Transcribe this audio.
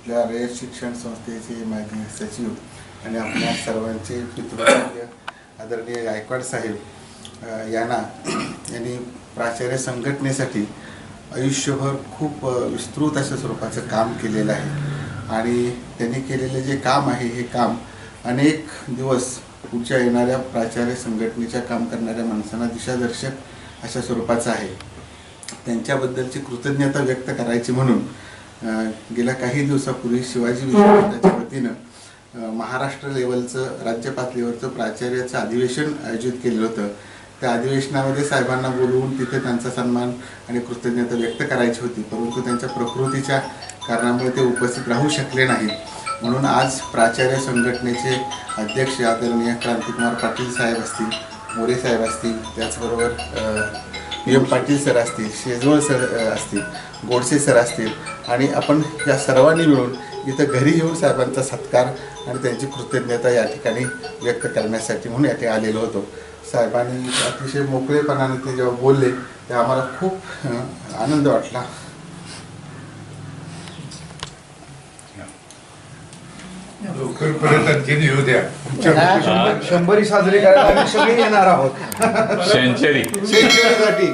आपल्या रयत शिक्षण संस्थेचे माजी सचिव आणि आपल्या सर्वांचे पितृत्व आदरणीय गायकवाड साहेब यांना यांनी प्राचार्य संघटनेसाठी आयुष्यभर खूप विस्तृत अशा स्वरूपाचं काम केलेलं आहे. आणि त्यांनी केलेलं जे काम आहे हे काम अनेक दिवस पुढच्या येणाऱ्या प्राचार्य संघटनेच्या काम करणाऱ्या माणसांना दिशादर्शक अशा स्वरूपाचं आहे. त्यांच्याबद्दलची कृतज्ञता व्यक्त करायची म्हणून गेल्या काही दिवसापूर्वी शिवाजी विद्यापीठाच्या वतीनं महाराष्ट्र लेवलचं राज्य पातळीवरचं प्राचार्याचं अधिवेशन आयोजित केलं होतं. त्या अधिवेशनामध्ये साहेबांना बोलवून तिथे त्यांचा सन्मान आणि कृतज्ञता व्यक्त करायची होती परंतु त्यांच्या प्रकृतीच्या कारणामुळे ते उपस्थित राहू शकले नाहीत म्हणून आज प्राचार्य संघटनेचे अध्यक्ष आदरणीय क्रांतिकुमार पाटील साहेब असतील मोरे साहेब असतील त्याचबरोबर पी एम पाटील सर असतील शेजवळ सर असतील गोडसे सर असतील आणि आपण या सर्वांनी मिळून इथं घरी येऊन साहेबांचा सत्कार आणि त्यांची कृतज्ञता या ठिकाणी व्यक्त करण्यासाठी म्हणून या ठिकाणी आलेलो होतो. साहेबांनी अतिशय मोकळेपणाने ते जेव्हा बोलले ते आम्हाला खूप आनंद वाटला. येऊ द्या. शंभर- साजरी करायला आम्ही सगळे येणार आहोत. सेंचुरी सेंचुरीसाठी